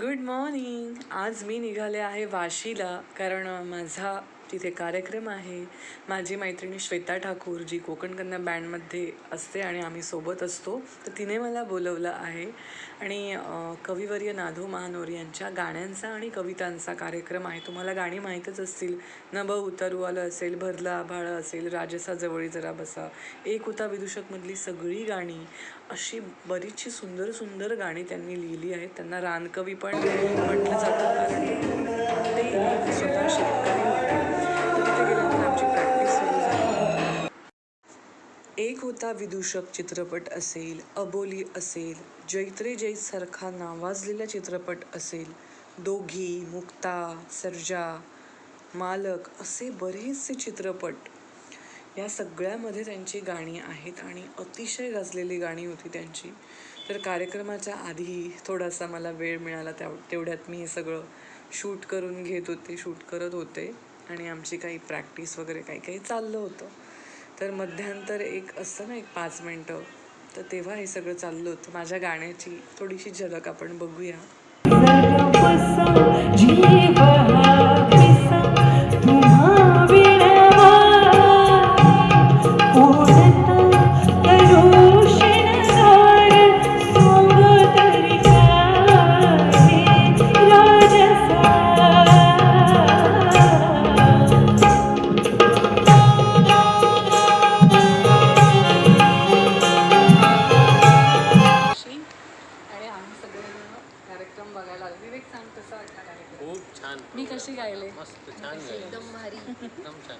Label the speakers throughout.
Speaker 1: Good morning आज मी निघाले आहे वाशीला कारण माझा तिथे कार्यक्रम आहे. माझी मैत्रिणी श्वेता ठाकूर जी कोकण कन्या बँडमध्ये असते आणि आम्ही सोबत असतो तर तिने मला बोलवलं आहे. आणि कविवर्य नाधो महानोर यांच्या गाण्यांचा आणि कवितांचा कार्यक्रम आहे. तुम्हाला गाणी माहीतच असतील. नभ उतरू आलं असेल भरलं आभाळ असेल राजसा जवळी जरा बसा. एक होता विदूषकमधली सगळी गाणी अशी बरीचशी सुंदर सुंदर गाणी त्यांनी लिहिली आहेत. त्यांना रानकवी पण म्हटलं जातं. कारण ते एक होता विदूषक चित्रपट असेल अबोली असेल जैत्रे जैतसारखा नावाजलेला चित्रपट असेल. दोघी मुक्ता सर्जा मालक असे बरेचसे चित्रपट. या सगळ्यामध्ये त्यांची गाणी आहेत आणि अतिशय गाजलेली गाणी होती त्यांची. तर कार्यक्रमाच्या आधी थोडासा मला वेळ मिळाला त्या तेवढ्यात मी हे सगळं शूट करून घेत होते शूट करत होते. आणि आमची काही प्रॅक्टिस वगैरे काही काही चाललं होतं. तर मध्यांतर एक असतं ना एक पाच मिनटं. तर तेव्हा हे सगळं चाललं होतं. माझ्या गाण्याची थोडीशी झलक आपण बघूया. विवेक सांग कसा वाटला कार्यक्रम
Speaker 2: खूप छान
Speaker 1: मी कशी गायले?
Speaker 2: मस्त छान एकदम भारी. एकदम छान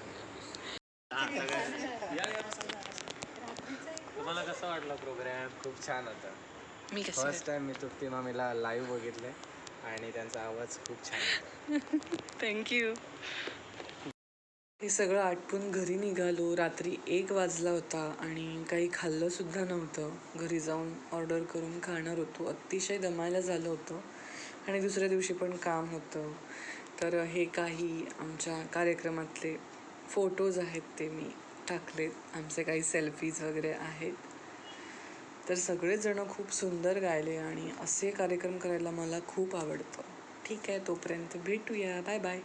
Speaker 2: तुम्हाला कसा वाटला प्रोग्राम
Speaker 3: खूप छान होता.
Speaker 1: मी कशी
Speaker 3: फर्स्ट टाइम मी तृप्ती मामीला लाईव्ह बघितले आणि त्यांचा आवाज खूप छान होता.
Speaker 1: थँक्यू हे सगळं आटपून घरी निघालो. रात्री एक वाजला होता आणि काही खाल्लं सुद्धा नव्हतं. घरी जाऊन ऑर्डर करून खाणार होतो. अतिशय दमायला झालं होतं. आणि दुसऱ्या दिवशी पण काम होतं. तर हे काही आमच्या कार्यक्रमातले फोटोज आहेत ते मी टाकलेत. आमचे काही सेल्फीज वगैरे आहेत. तर सगळेजणं खूप सुंदर गायले आणि असे कार्यक्रम करायला मला खूप आवडतं. ठीक आहे तोपर्यंत भेटूया. Bye bye